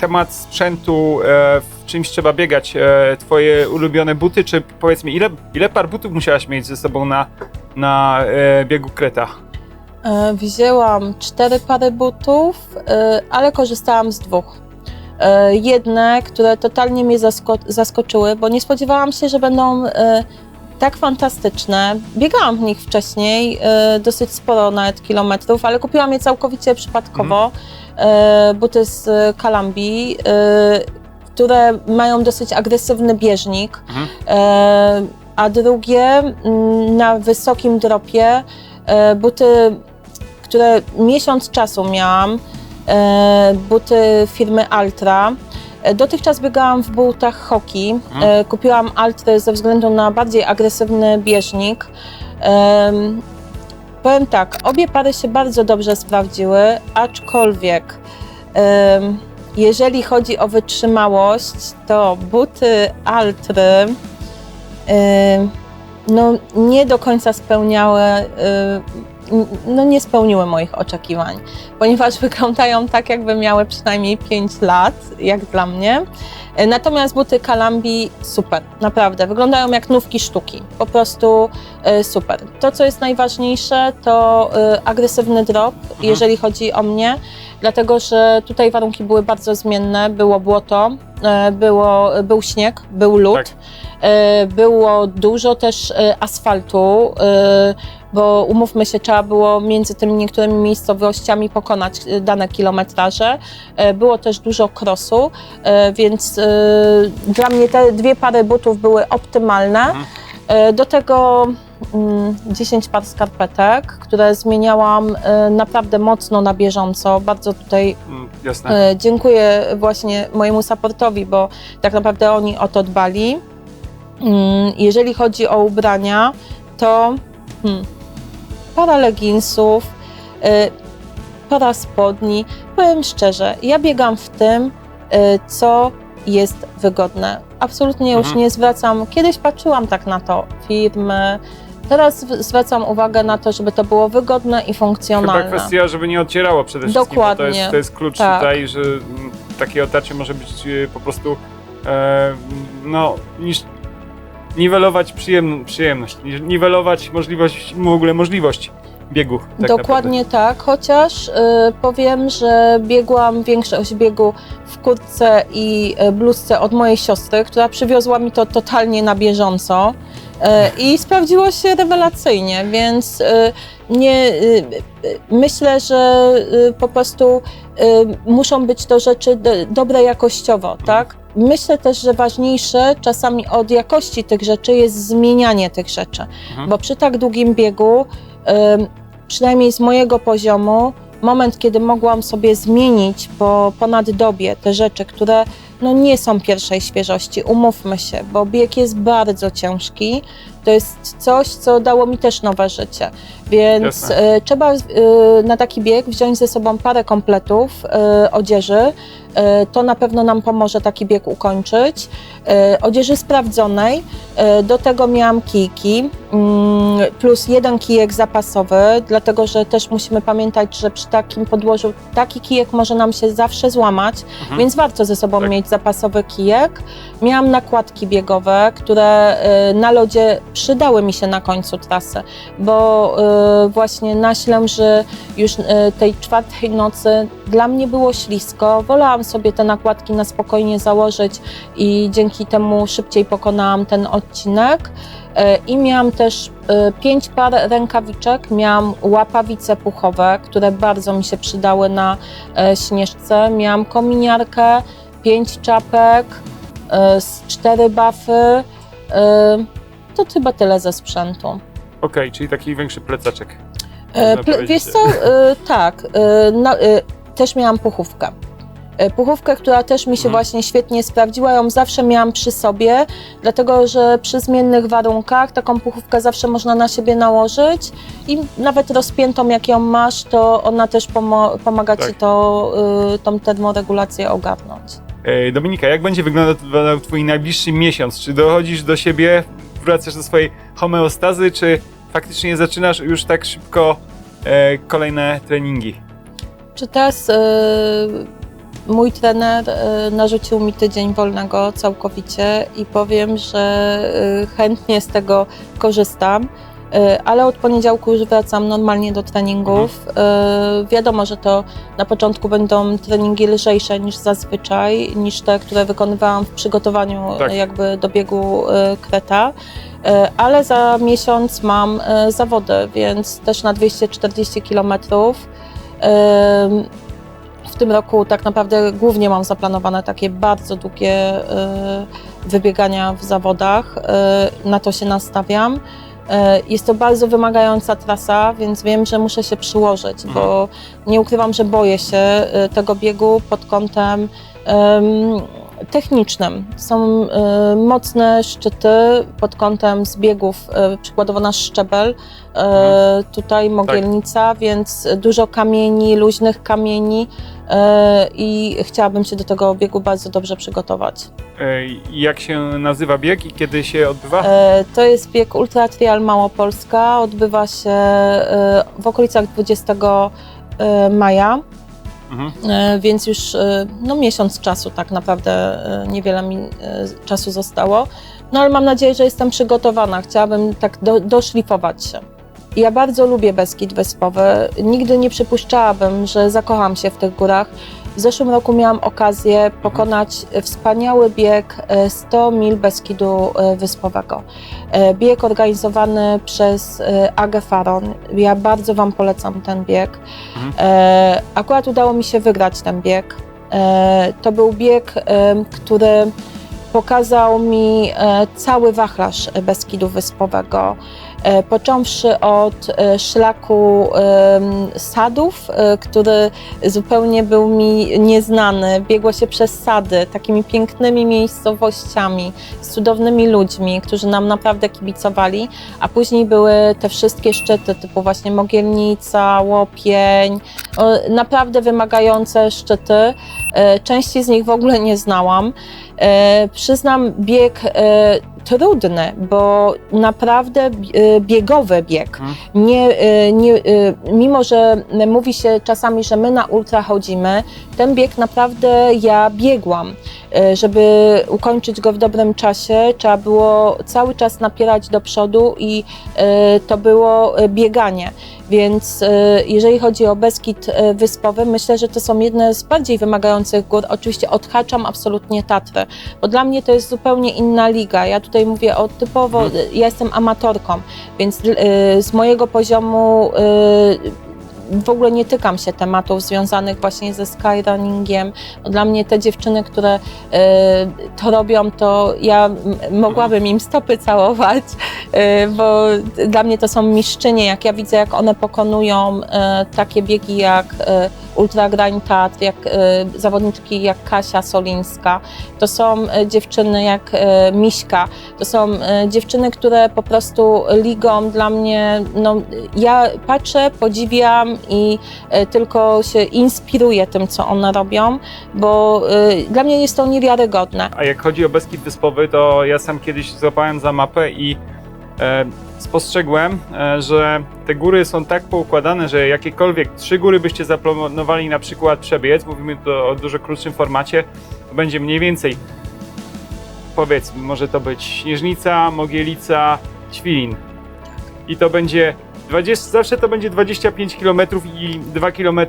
temat sprzętu, e, w czymś trzeba biegać, e, twoje ulubione buty, czy powiedz mi, ile, ile par butów musiałaś mieć ze sobą na, na e, biegu Kreta? Wzięłam cztery pary butów, ale korzystałam z dwóch. Jedne, które totalnie mnie zasko- zaskoczyły, bo nie spodziewałam się, że będą tak fantastyczne. Biegałam w nich wcześniej, e, dosyć sporo nawet kilometrów, ale kupiłam je całkowicie przypadkowo. E, Buty z Kalambi, e, które mają dosyć agresywny bieżnik. Mhm. E, A drugie mm, na wysokim dropie e, buty, które miesiąc czasu miałam, e, buty firmy Altra. Dotychczas biegałam w butach hoki. E, Kupiłam Altry ze względu na bardziej agresywny bieżnik. Em, Powiem tak, obie pary się bardzo dobrze sprawdziły, aczkolwiek jeżeli chodzi o wytrzymałość, to buty Altry no, nie do końca spełniały, n- no nie spełniły moich oczekiwań, ponieważ wyglądają tak, jakby miały przynajmniej 5 lat, jak dla mnie. E, Natomiast buty Kalambi super, naprawdę. Wyglądają jak nówki sztuki. Po prostu e, super. To, co jest najważniejsze, to e, agresywny drop, jeżeli chodzi o mnie, dlatego że tutaj warunki były bardzo zmienne. Było błoto, e, było, był śnieg, był lód. Tak. E, Było dużo też e, asfaltu, e, bo umówmy się, trzeba było między tymi niektórymi miejscowościami pokonać e, dane kilometraże. E, Było też dużo krosu, e, więc e, dla mnie te dwie pary butów były optymalne. Mhm. E, Do tego 10 par skarpetek, które zmieniałam e, naprawdę mocno na bieżąco. Bardzo tutaj Mm, jasne. E, Dziękuję właśnie mojemu supportowi, bo tak naprawdę oni o to dbali. Mm, Jeżeli chodzi o ubrania, to hmm, para leginsów, e, para spodni. Powiem szczerze, ja biegam w tym, co jest wygodne. Absolutnie już Mhm. nie zwracam, kiedyś patrzyłam tak na to, firmy, teraz zwracam uwagę na to, żeby to było wygodne i Chyba funkcjonalne. kwestia, żeby nie odcierało przede wszystkim, bo to Dokładnie. jest, to jest klucz Tak. tutaj, że mm, takie otarcie może być e, po prostu e, no, niż niwelować przyjemn, przyjemność, ni- niwelować możliwość, w ogóle możliwość biegu. Tak Dokładnie tak, chociaż y, powiem, że biegłam większość biegu w kurtce i y, bluzce od mojej siostry, która przywiozła mi to totalnie na bieżąco i sprawdziło się rewelacyjnie, więc y, nie, y, myślę, że po prostu muszą być to rzeczy do, dobre jakościowo, tak? Myślę też, że ważniejsze czasami od jakości tych rzeczy jest zmienianie tych rzeczy, Mhm. bo przy tak długim biegu przynajmniej z mojego poziomu, moment, kiedy mogłam sobie zmienić po ponad dobie te rzeczy, które no, nie są pierwszej świeżości, umówmy się, bo bieg jest bardzo ciężki. To jest coś, co dało mi też nowe życie. Więc Jasne. y, trzeba y, na taki bieg wziąć ze sobą parę kompletów y, odzieży. Y, to na pewno nam pomoże taki bieg ukończyć. Y, odzieży sprawdzonej. Y, do tego miałam kijki mm, plus jeden kijek zapasowy, dlatego że też musimy pamiętać, że przy takim podłożu taki kijek może nam się zawsze złamać, Mhm. więc warto ze sobą Tak. mieć zapasowy kijek. Miałam nakładki biegowe, które y, na lodzie przydały mi się na końcu trasy, bo y, właśnie na Ślęży już y, tej czwartej nocy dla mnie było ślisko. Wolałam sobie te nakładki na spokojnie założyć i dzięki temu szybciej pokonałam ten odcinek. I miałam też pięć par rękawiczek, miałam łapawice puchowe, które bardzo mi się przydały na śnieżce. Miałam kominiarkę, pięć czapek, e, z cztery bafy. E, To chyba tyle ze sprzętu. Okej, czyli taki większy plecaczek. E, ple-. Wiesz co, tak, no, też miałam puchówkę. Puchówkę, która też mi się Mhm. właśnie świetnie sprawdziła, ją zawsze miałam przy sobie, dlatego że przy zmiennych warunkach taką puchówkę zawsze można na siebie nałożyć i nawet rozpiętą jak ją masz, to ona też pomaga Tak. ci to, y, tą termoregulację ogarnąć. Dominika, jak będzie wyglądał twój najbliższy miesiąc? Czy dochodzisz do siebie, wracasz do swojej homeostazy, czy faktycznie zaczynasz już tak szybko e, kolejne treningi? Czy teraz y, mój trener e, narzucił mi tydzień wolnego całkowicie i powiem, że e, chętnie z tego korzystam. E, Ale od poniedziałku już wracam normalnie do treningów. E, Wiadomo, że to na początku będą treningi lżejsze niż zazwyczaj, niż te, które wykonywałam w przygotowaniu Tak. e, jakby do biegu Kreta. Ale za miesiąc mam zawody, więc też na 240 km. W tym roku tak naprawdę głównie mam zaplanowane takie bardzo długie wybiegania w zawodach. Na to się nastawiam. E, Jest to bardzo wymagająca trasa, więc wiem, że muszę się przyłożyć, bo nie ukrywam, że boję się e, tego biegu pod kątem em, technicznym. Są e, mocne szczyty pod kątem zbiegów, e, przykładowo nasz szczebel, e, tutaj Mogielnica, więc dużo kamieni, luźnych kamieni i chciałabym się do tego biegu bardzo dobrze przygotować. E, Jak się nazywa bieg i kiedy się odbywa? E, To jest bieg Ultra Trial Małopolska. Odbywa się w okolicach 20 e, maja, E, więc już e, no, miesiąc czasu tak naprawdę e, niewiele mi czasu zostało. No ale mam nadzieję, że jestem przygotowana. Chciałabym tak do, doszlifować się. Ja bardzo lubię Beskid Wyspowy. Nigdy nie przypuszczałabym, że zakocham się w tych górach. W zeszłym roku miałam okazję pokonać wspaniały bieg e, 100 mil Beskidu e, Wyspowego. E, Bieg organizowany przez e, Agę Faron. Ja bardzo Wam polecam ten bieg. Mhm. E, Akurat udało mi się wygrać ten bieg. E, To był bieg, e, który pokazał mi e, cały wachlarz Beskidu Wyspowego. E, Począwszy od e, szlaku sadów, e, który zupełnie był mi nieznany. Biegło się przez sady, takimi pięknymi miejscowościami, z cudownymi ludźmi, którzy nam naprawdę kibicowali, a później były te wszystkie szczyty, typu właśnie Mogielnica, Łopień, naprawdę wymagające szczyty. Części z nich w ogóle nie znałam. Przyznam, bieg e, trudny, bo naprawdę e, biegowy bieg. Mhm. Nie, e, nie, e, mimo, że mówi się czasami, że my na ultra chodzimy, ten bieg naprawdę ja biegłam. Żeby ukończyć go w dobrym czasie, trzeba było cały czas napierać do przodu i to było bieganie. Więc e, jeżeli chodzi o Beskid e, Wyspowy, myślę, że to są jedne z bardziej wymagających gór. Oczywiście odhaczam absolutnie Tatry, bo dla mnie to jest zupełnie inna liga. Ja tutaj mówię o typowo, Mhm. ja jestem amatorką, więc e, z mojego poziomu w ogóle nie tykam się tematów związanych właśnie ze skyrunningiem. Dla mnie te dziewczyny, które e, to robią, to ja mogłabym im stopy całować, e, bo dla mnie to są mistrzynie. Jak ja widzę, jak one pokonują e, takie biegi jak Ultra Grań Tatr, jak e, zawodniczki jak Kasia Solińska, to są e, dziewczyny jak e, Miśka, to są dziewczyny, które po prostu ligą dla mnie, no ja patrzę, podziwiam i tylko się inspiruję tym, co one robią, bo dla mnie jest to niewiarygodne. A jak chodzi o Beskid Wyspowy, to ja sam kiedyś złapałem za mapę i spostrzegłem, e, że te góry są tak poukładane, że jakiekolwiek trzy góry byście zaplanowali na przykład przebiec, mówimy tu o dużo krótszym formacie, to będzie mniej więcej powiedzmy, może to być Śnieżnica, Mogielica, Ćwilin. I to będzie 20, zawsze to będzie 25 km i 2 km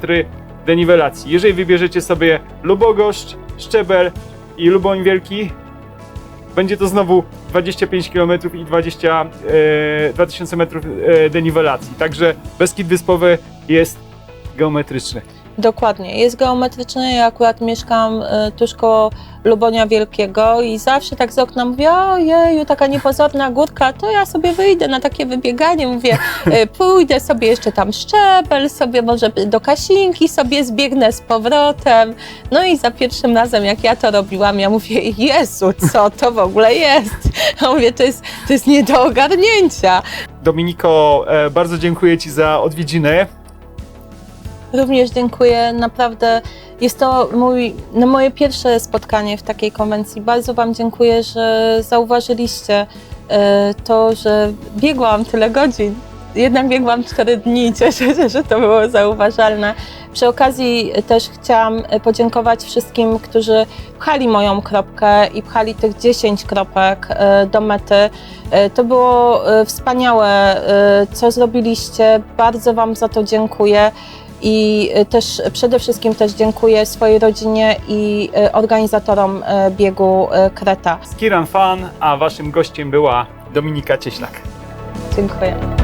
deniwelacji. Jeżeli wybierzecie sobie Lubogoszcz, Szczebel i Luboń Wielki, będzie to znowu 25 km i 20, e, 2000 metrów e, deniwelacji. Także Beskid Wyspowy jest geometryczny. Dokładnie, jest geometryczny. Ja akurat mieszkam e, tuż koło Lubonia Wielkiego i zawsze tak z okna mówię, ojeju, taka niepozorna górka, to ja sobie wyjdę na takie wybieganie, mówię, e, pójdę sobie jeszcze tam szczebel, sobie może do Kasinki sobie zbiegnę z powrotem. No i za pierwszym razem, jak ja to robiłam, ja mówię, Jezu, co to w ogóle jest? Ja mówię, to jest, to jest nie do ogarnięcia. Dominiko, e, bardzo dziękuję Ci za odwiedziny. Również dziękuję. Naprawdę jest to mój, no moje pierwsze spotkanie w takiej konwencji. Bardzo Wam dziękuję, że zauważyliście e, to, że biegłam tyle godzin. Jednak biegłam 4 dni. Cieszę się, że to było zauważalne. Przy okazji też chciałam podziękować wszystkim, którzy pchali moją kropkę i pchali tych 10 kropek e, do mety. E, To było e, wspaniałe, e, co zrobiliście. Bardzo Wam za to dziękuję. I e, też przede wszystkim też dziękuję swojej rodzinie i e, organizatorom e, biegu Kreta. Skiran Fan, a waszym gościem była Dominika Cieślak. Dziękuję.